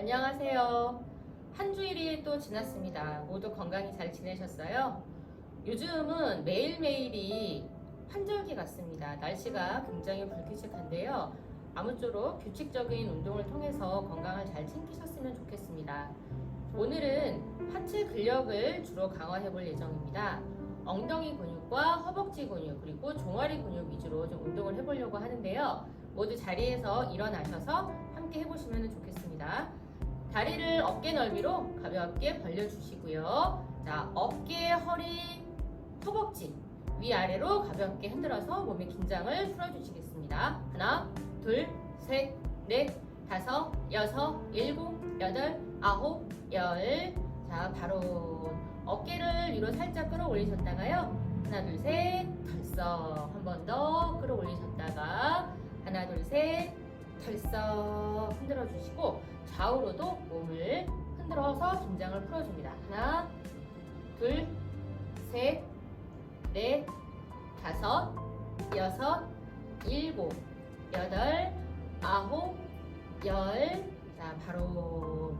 안녕하세요. 한 주일이 또 지났습니다. 모두 건강히 잘 지내셨어요? 요즘은 매일매일이 환절기 같습니다. 날씨가 굉장히 불규칙한데요. 아무쪼록 규칙적인 운동을 통해서 건강을 잘 챙기셨으면 좋겠습니다. 오늘은 하체 근력을 주로 강화해 볼 예정입니다. 엉덩이 근육과 허벅지 근육 그리고 종아리 근육 위주로 좀 운동을 해보려고 하는데요. 모두 자리에서 일어나셔서 함께 해보시면 좋겠습니다. 다리를 어깨 넓이로 가볍게 벌려주시고요. 자, 어깨, 허리, 허벅지 위아래로 가볍게 흔들어서 몸의 긴장을 풀어주시겠습니다. 하나, 둘, 셋, 넷, 다섯, 여섯, 일곱, 여덟, 아홉, 열. 자, 바로 어깨를 위로 살짝 끌어올리셨다가요. 하나, 둘, 셋, 털썩. 한 번 더 끌어올리셨다가 하나, 둘, 셋, 털썩 흔들어 주시고 좌우로도 몸을 흔들어서 긴장을 풀어줍니다. 하나, 둘, 셋, 넷, 다섯, 여섯, 일곱, 여덟, 아홉, 열. 자, 바로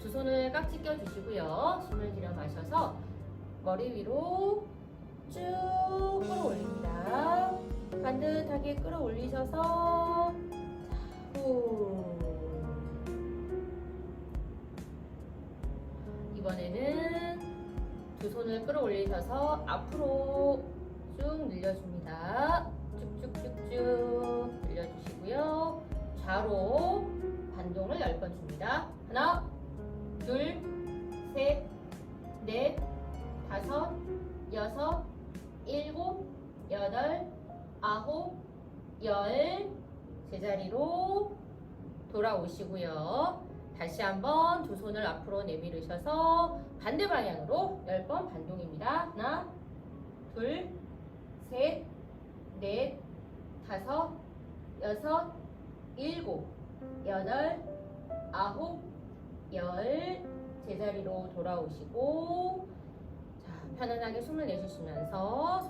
두 손을 깍지 껴주시고요. 숨을 들여 마셔서 머리 위로 쭉 끌어올립니다. 반듯하게 끌어올리셔서 이번에는 두 손을 끌어올리셔서 앞으로 쭉 늘려줍니다. 쭉쭉쭉쭉 늘려주시고요. 좌로 반동을 10번 줍니다. 하나, 둘, 셋, 넷, 다섯, 여섯, 일곱, 여덟, 아홉, 열 제자리로 돌아오시고요. 다시 한번 두 손을 앞으로 내밀으셔서 반대 방향으로 10번 반동입니다. 하나, 둘, 셋, 넷, 다섯, 여섯, 일곱, 여덟, 아홉, 열 제자리로 돌아오시고 자, 편안하게 숨을 내쉬시면서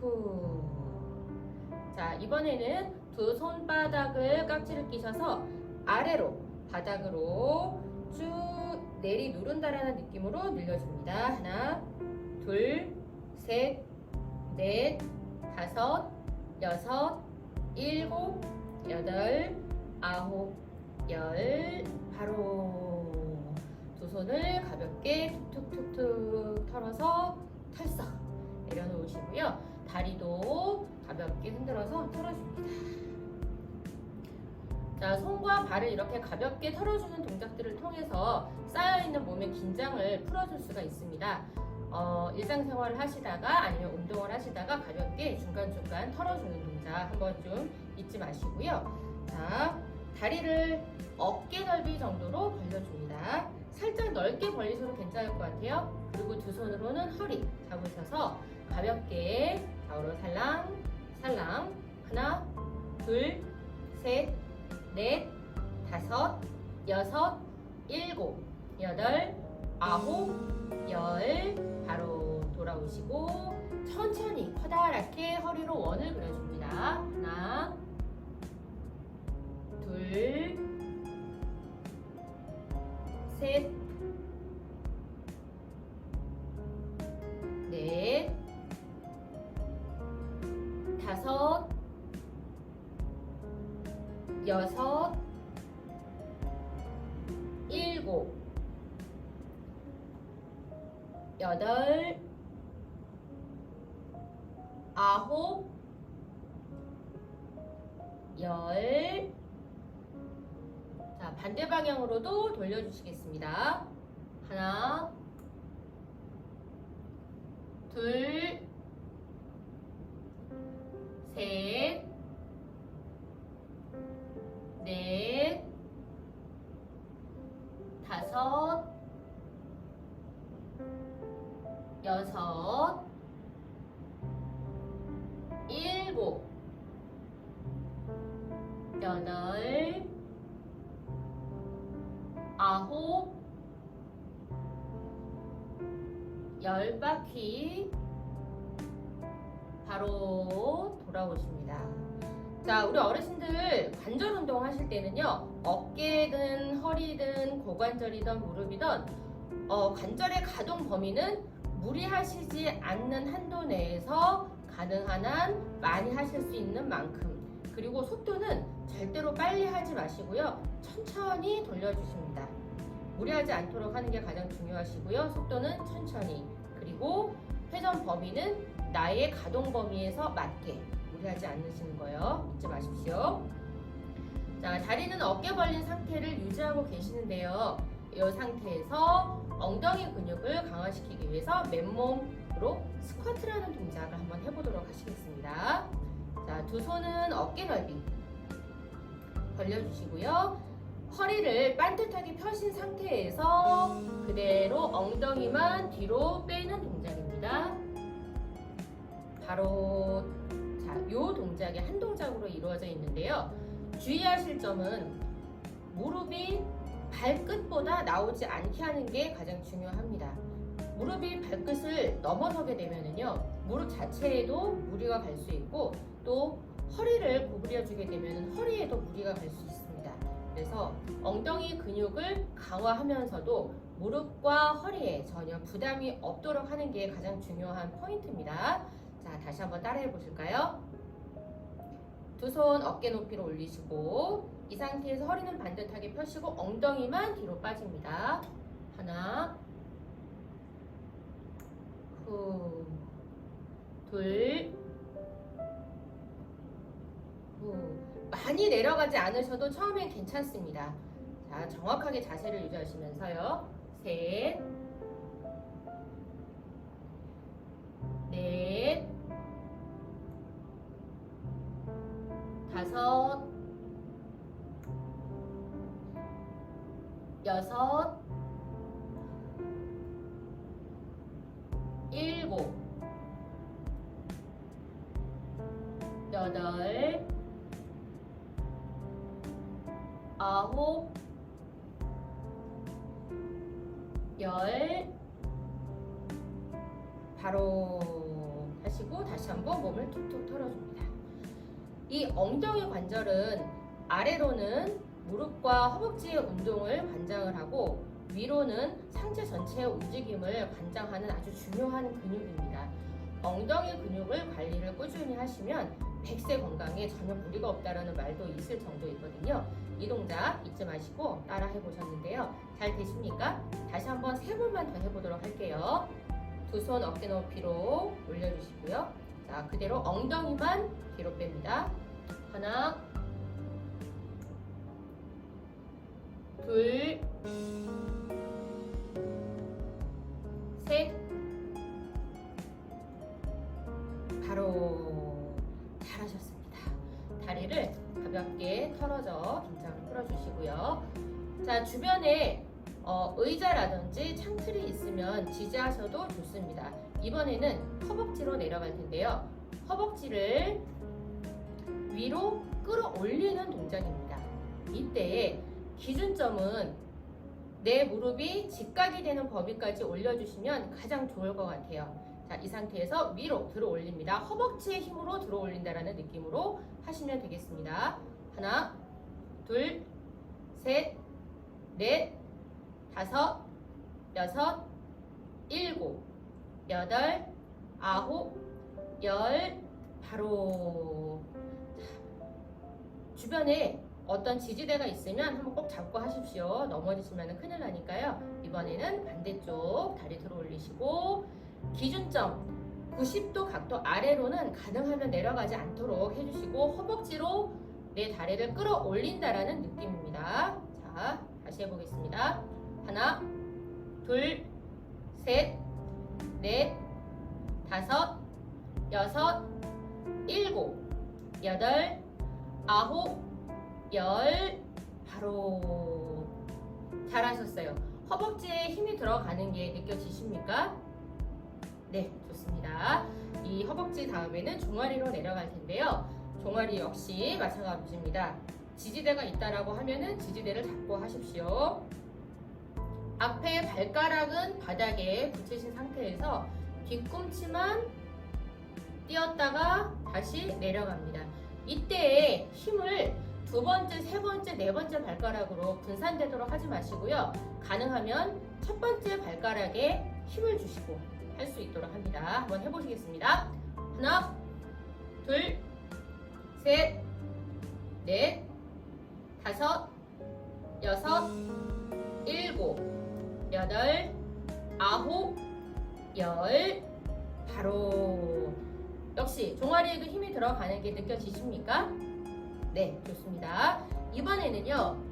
후. 자, 이번에는 두 손바닥을 깍지를 끼셔서 아래로 바닥으로 쭉 내리 누른다라는 느낌으로 늘려줍니다. 하나, 둘, 셋, 넷, 다섯, 여섯, 일곱, 여덟, 아홉, 열, 바로 두 손을 가볍게 툭툭툭툭 털어서 털썩 내려놓으시고요. 다리도 가볍게 흔들어서 털어줍니다. 자, 손과 발을 이렇게 가볍게 털어주는 동작들을 통해서 쌓여있는 몸의 긴장을 풀어줄 수가 있습니다. 어, 일상생활을 하시다가 아니면 운동을 하시다가 가볍게 중간중간 털어주는 동작 한번 좀 잊지 마시고요. 자, 다리를 어깨 넓이 정도로 벌려줍니다. 살짝 넓게 벌리셔도 괜찮을 것 같아요. 그리고 두 손으로는 허리 잡으셔서 가볍게 좌우로 살랑, 살랑. 하나, 둘, 셋, 넷, 다섯, 여섯, 일곱, 여덟, 아홉, 열. 바로 돌아오시고 천천히 커다랗게 허리로 원을 그려줍니다. 하나, 둘, 셋, 다섯, 여섯, 일곱, 여덟, 아홉, 열. 자, 반대 방향으로도 돌려주시겠습니다. 여덟, 아홉, 열 바퀴 바로 돌아오십니다. 자, 우리 어르신들 관절 운동 하실 때는요, 어깨든 허리든 고관절이든 무릎이든 어, 관절의 가동 범위는 무리하시지 않는 한도 내에서 가능한 한 많이 하실 수 있는 만큼 그리고 속도는 절대로 빨리 하지 마시고요, 천천히 돌려주십니다. 무리하지 않도록 하는 게 가장 중요하시고요, 속도는 천천히 그리고 회전 범위는 나의 가동 범위에서 맞게 무리하지 않으시는 거예요. 잊지 마십시오. 자, 다리는 어깨 벌린 상태를 유지하고 계시는데요. 이 상태에서 엉덩이 근육을 강화시키기 위해서 맨몸으로 스쿼트라는 동작을 한번 해보도록 하시겠습니다. 자, 두 손은 어깨 넓이 벌려주시고요. 허리를 반듯하게 펴신 상태에서 그대로 엉덩이만 뒤로 빼는 동작입니다. 바로 자, 요 동작이 한 동작으로 이루어져 있는데요. 주의하실 점은 무릎이 발끝보다 나오지 않게 하는 게 가장 중요합니다. 무릎이 발끝을 넘어서게 되면은요, 무릎 자체에도 무리가 갈 수 있고 또 허리를 구부려 주게 되면 허리에도 무리가 갈 수 있습니다. 그래서 엉덩이 근육을 강화하면서도 무릎과 허리에 전혀 부담이 없도록 하는 게 가장 중요한 포인트입니다. 자, 다시 한번 따라해 보실까요? 두 손 어깨 높이로 올리시고 이 상태에서 허리는 반듯하게 펴시고 엉덩이만 뒤로 빠집니다. 하나, 후, 둘, 후. 많이 내려가지 않으셔도 처음엔 괜찮습니다. 자, 정확하게 자세를 유지하시면서요. 셋, 넷, 다섯, 여섯, 일곱, 여덟, 아홉, 열, 바로 하시고 다시 한번 몸을 툭툭 털어줍니다. 이 엉덩이 관절은 아래로는 무릎과 허벅지의 운동을 관장을 하고 위로는 상체 전체의 움직임을 관장하는 아주 중요한 근육입니다. 엉덩이 근육을 관리를 꾸준히 하시면 100세 건강에 전혀 무리가 없다라는 말도 있을 정도이거든요. 이 동작 잊지 마시고 따라 해보셨는데요. 잘 되십니까? 다시 한번 세 번만 더 해보도록 할게요. 두 손 어깨 높이로 올려주시고요. 자, 그대로 엉덩이만 뒤로 뺍니다. 하나, 둘, 셋, 바로 잘 하셨습니다. 다리를 가볍게 털어져 긴장을 풀어주시고요. 자, 주변에 어, 의자라든지 창틀이 있으면 지지하셔도 좋습니다. 이번에는 허벅지로 내려갈 텐데요. 허벅지를 위로 끌어올리는 동작입니다. 이때 기준점은 내 무릎이 직각이 되는 범위까지 올려주시면 가장 좋을 것 같아요. 자, 이 상태에서 위로 들어 올립니다. 허벅지의 힘으로 들어 올린다라는 느낌으로 하시면 되겠습니다. 하나, 둘, 셋, 넷, 다섯, 여섯, 일곱, 여덟, 아홉, 열, 바로. 자, 주변에 어떤 지지대가 있으면 한번 꼭 잡고 하십시오. 넘어지시면 큰일 나니까요. 이번에는 반대쪽 다리 들어 올리시고, 기준점 90도 각도 아래로는 가능하면 내려가지 않도록 해주시고, 허벅지로 내 다리를 끌어올린다라는 느낌입니다. 자, 다시 해보겠습니다. 하나, 둘, 셋, 넷, 다섯, 여섯, 일곱, 여덟, 아홉, 열, 바로 잘하셨어요. 허벅지에 힘이 들어가는 게 느껴지십니까? 네, 좋습니다. 이 허벅지 다음에는 종아리로 내려갈 텐데요. 종아리 역시 마찬가지입니다. 지지대가 있다라고 하면은 지지대를 잡고 하십시오. 앞에 발가락은 바닥에 붙이신 상태에서 뒤꿈치만 띄었다가 다시 내려갑니다. 이때 힘을 두 번째, 세 번째, 네 번째 발가락으로 분산되도록 하지 마시고요. 가능하면 첫 번째 발가락에 힘을 주시고 할 수 있도록 합니다. 한번 해보시겠습니다. 하나, 둘, 셋, 넷, 다섯, 여섯, 일곱, 여덟, 아홉, 열, 바로 역시 종아리에도 힘이 들어가는 게 느껴지십니까? 네, 좋습니다. 이번에는요,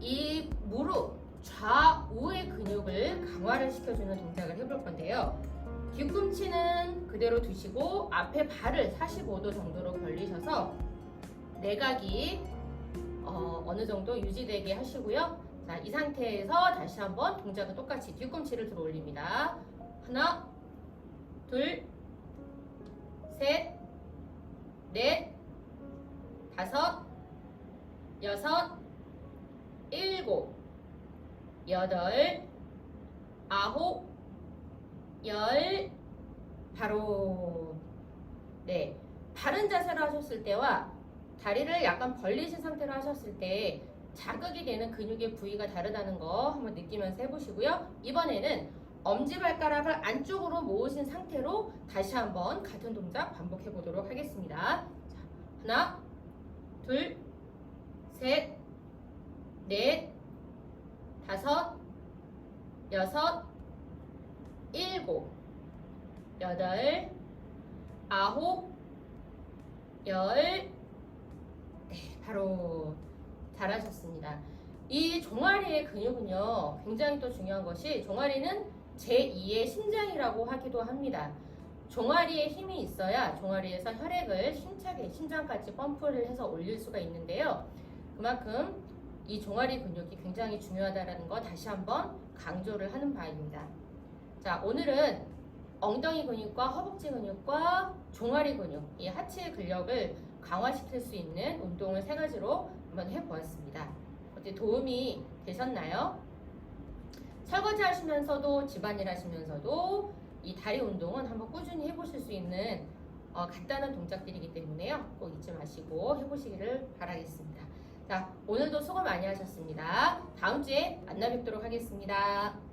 이 무릎 좌우의 근육을 강화를 시켜주는 동작을 해볼 건데요. 뒤꿈치는 그대로 두시고 앞에 발을 45도 정도로 벌리셔서 내각이 어, 어느 정도 유지되게 하시고요. 자, 이 상태에서 다시 한번 동작은 똑같이 뒤꿈치를 들어 올립니다. 하나, 둘, 셋, 넷, 다섯, 여섯, 일곱, 여덟, 아홉, 열, 바로 네 바른 자세로 하셨을 때와 다리를 약간 벌리신 상태로 하셨을 때 자극이 되는 근육의 부위가 다르다는 거 한번 느끼면서 해보시고요. 이번에는 엄지발가락을 안쪽으로 모으신 상태로 다시 한번 같은 동작 반복해 보도록 하겠습니다. 자, 하나, 둘, 셋, 넷, 다섯, 여섯, 일곱, 여덟, 아홉, 열, 네, 바로 잘하셨습니다. 이 종아리의 근육은요, 굉장히 또 중요한 것이 종아리는 제2의 심장이라고 하기도 합니다. 종아리에 힘이 있어야 종아리에서 혈액을 힘차게 심장까지 펌프를 해서 올릴 수가 있는데요. 그만큼 이 종아리 근육이 굉장히 중요하다는 거 다시 한번 강조를 하는 바입니다. 자, 오늘은 엉덩이 근육과 허벅지 근육과 종아리 근육, 이 하체 근력을 강화시킬 수 있는 운동을 세 가지로 한번 해보았습니다. 어때 도움이 되셨나요? 설거지 하시면서도 집안일 하시면서도 이 다리 운동은 한번 꾸준히 해보실 수 있는 어, 간단한 동작들이기 때문에요. 꼭 잊지 마시고 해보시기를 바라겠습니다. 자, 오늘도 수고 많이 하셨습니다. 다음 주에 만나 뵙도록 하겠습니다.